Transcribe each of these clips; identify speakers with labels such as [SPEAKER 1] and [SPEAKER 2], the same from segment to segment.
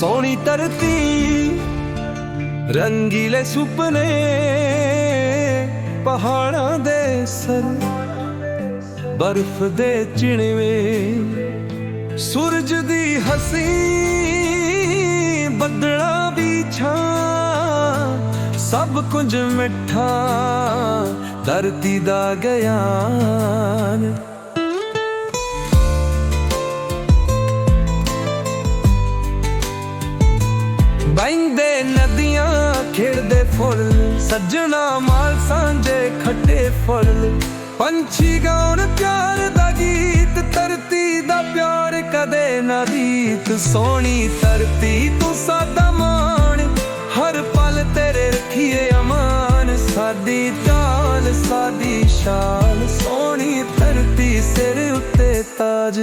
[SPEAKER 1] ਸੋਹਣੀ ਧਰਤੀ, ਰੰਗੀਲੇ ਸੁਪਨੇ, ਪਹਾੜਾਂ ਦੇ ਸਰ, ਬਰਫ਼ ਦੇ ਚਿਣਵੇਂ, ਸੂਰਜ ਦੀ ਹਸੀ, ਬੱਦਲਾਂ ਦੀ ਛਾਂ, ਸਭ ਕੁਝ ਮਿੱਠਾ, ਧਰਤੀ ਦਾ ਗਿਆਨ। ਖੇਡਦੇ ਫੁੱਲ, ਸੱਜਣਾ ਮਾਲ ਸਾਂਝੇ ਖੱਟੇ ਫੁੱਲ। ਪੰਛੀ ਗਾਉਣ ਪਿਆਰ ਦਾ ਗੀਤ, ਧਰਤੀ ਦਾ ਪਿਆਰ ਕਦੇ ਨਾ ਰੀਤ ਸੋਹਣੀ ਧਰਤੀ ਤੂੰ ਸਾਦਾ ਮਾਣ, ਹਰ ਪਲ ਤੇਰੇ ਰੱਖੀਏ ਅਮਾਨ। ਸਾਡੀ ਢਾਲ ਸਾਡੀ ਸ਼ਾਨ, ਸੋਹਣੀ ਧਰਤੀ ਸਿਰ ਉੱਤੇ ਤਾਜ।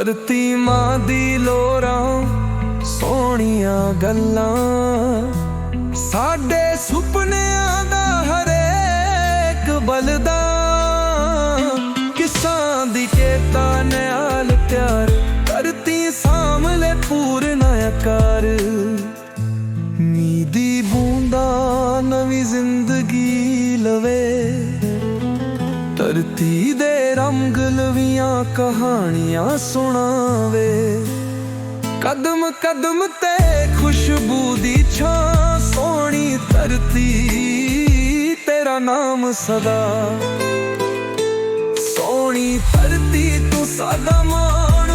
[SPEAKER 1] ਧਰਤੀ ਮਾਂ ਦੀ ਲੋਰਾਂ ਸੋਹਣੀਆਂ ਗੱਲਾਂ। ਸਾਡੇ ਸੁਪਨਿਆਂ ਦਾ ਹਰੇਕ ਬਲਦਾ ਧਰਤੀ ਦੇ ਰੰਗ ਲਵੀਆਂ ਕਹਾਣੀਆਂ ਸੁਣਾਵੇ। ਕਦਮ ਕਦਮ ਤੇ ਖੁਸ਼ਬੂ ਦੀ ਛਾਂ ਸੋਹਣੀ ਧਰਤੀ, ਤੇਰਾ ਨਾਮ ਸਦਾ। ਸੋਹਣੀ ਧਰਤੀ ਤੂੰ ਸਾਡਾ ਮਾਣ,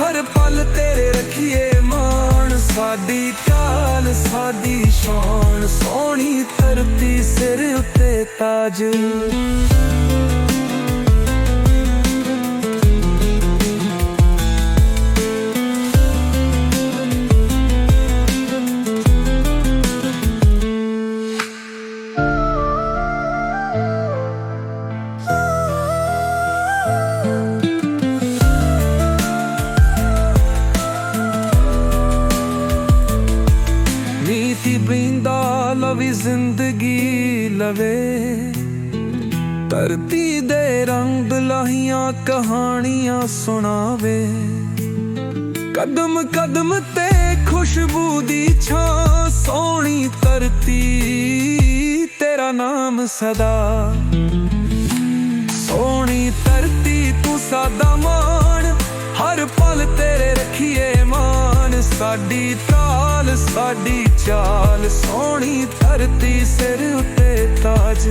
[SPEAKER 1] ਹਰ ਪਲ ਤੇਰੇ ਰੱਖੀਏ ਮਾਣ। ਸਾਡੀ ਕਾਲ ਸਾਡੀ ਸ਼ਾਨ, ਸੋਹਣੀ ਧਰਤੀ ਸਿਰ ਉੱਤੇ ਤਾਜ। ਵੀ ਜ਼ਿੰਦਗੀ ਲਵੇ। ਧਰਤੀ ਦੇ ਰੰਗ ਲਾਹੀਆਂ ਕਹਾਣੀਆਂ ਸੁਣਾਵੇ। ਕਦਮ ਕਦਮ ਤੇ ਖੁਸ਼ਬੂ ਦੀ ਛਾਂ, ਸੋਹਣੀ ਧਰਤੀ, ਤੇਰਾ ਨਾਮ ਸਦਾ। ਸੋਹਣੀ ਧਰਤੀ ਤੂੰ ਸਾਦਾ ਮਾਣ, ਹਰ ਪਲ ਤੇਰੇ ਰੱਖੀਏ ਮਾਨ ਸਾਡੀ ਤਾਲ, ਸਾਡੀ ਚਾਲ। ਸੋਹਣੀ ਧਰਤੀ ਸਿਰ ਉੱਤੇ ਤਾਜ।